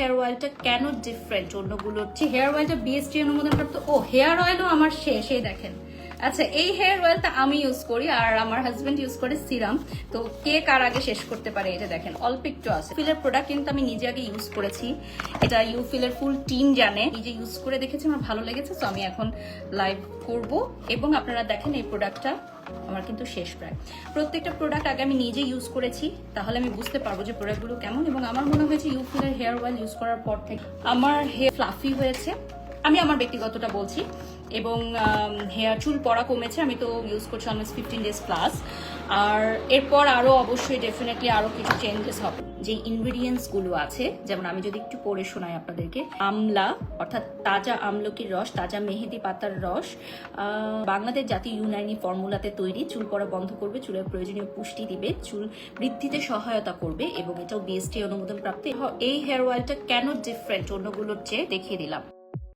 Hair অয়েলটা কেন different অন্যগুলোর চেয়ে হেয়ার অয়েলটা বিএসটি অনুমোদন প্রাপ্ত ও, হেয়ার অয়েলও আমার শেষ এই দেখেন। আচ্ছা এই হেয়ার অয়েলটা আমি ইউজ করি, আর আমার হাজবেন্ড ইউজ করে সিরাম তো কে কার আগে শেষ করতে পারে এটা দেখেন, অল্প একটু আছে। ফিলের প্রোডাক্ট কিন্তু আমি নিজে আগে ইউজ করেছি। এটা ইউফিলের ফুল টিম জানে। নিজে ইউজ করে দেখেছি, আমার ভালো লেগেছে, তো আমি এখন লাইভ করব। এবং আপনারা দেখেন এই প্রোডাক্টটা আমার কিন্তু শেষ প্রায়। প্রত্যেকটা প্রোডাক্ট আগে আমি নিজে ইউজ করেছি, তাহলে আমি বুঝতে পারব যে প্রোডাক্টগুলো কেমন এবং আমার মনে হয়েছে ইউফিলের হেয়ার অয়েল ইউজ করার পর থেকে আমার হেয়ার ফ্লাফি হয়েছে। আমি আমার ব্যক্তিগতটা বলছি। এবং হেয়ার চুল পড়া কমেছে, আমি তো ইউজ করছি অলমোস্ট ফিফটিন ডেজ প্লাস আর এরপর আরও অবশ্যই ডেফিনেটলি আরও কিছু চেঞ্জেস হবে। যে ইনগ্রিডিয়েন্টসগুলো আছে, যেমন আমি যদি একটু পড়ে শোনাই আপনাদেরকে। আমলা, অর্থাৎ তাজা আমলকির রস, তাজা মেহেদি পাতার রস। বাংলাদেশ জাতীয় ইউনানি ফর্মুলাতে তৈরি, চুল পড়া বন্ধ করবে, চুলের প্রয়োজনীয় পুষ্টি দিবে, চুল বৃদ্ধিতে সহায়তা করবে এবং এটাও বিএসটি অনুমোদন প্রাপ্ত এই হেয়ার অয়েলটা কেন ডিফারেন্ট অন্যগুলোর চেয়ে দেখিয়ে দিলাম।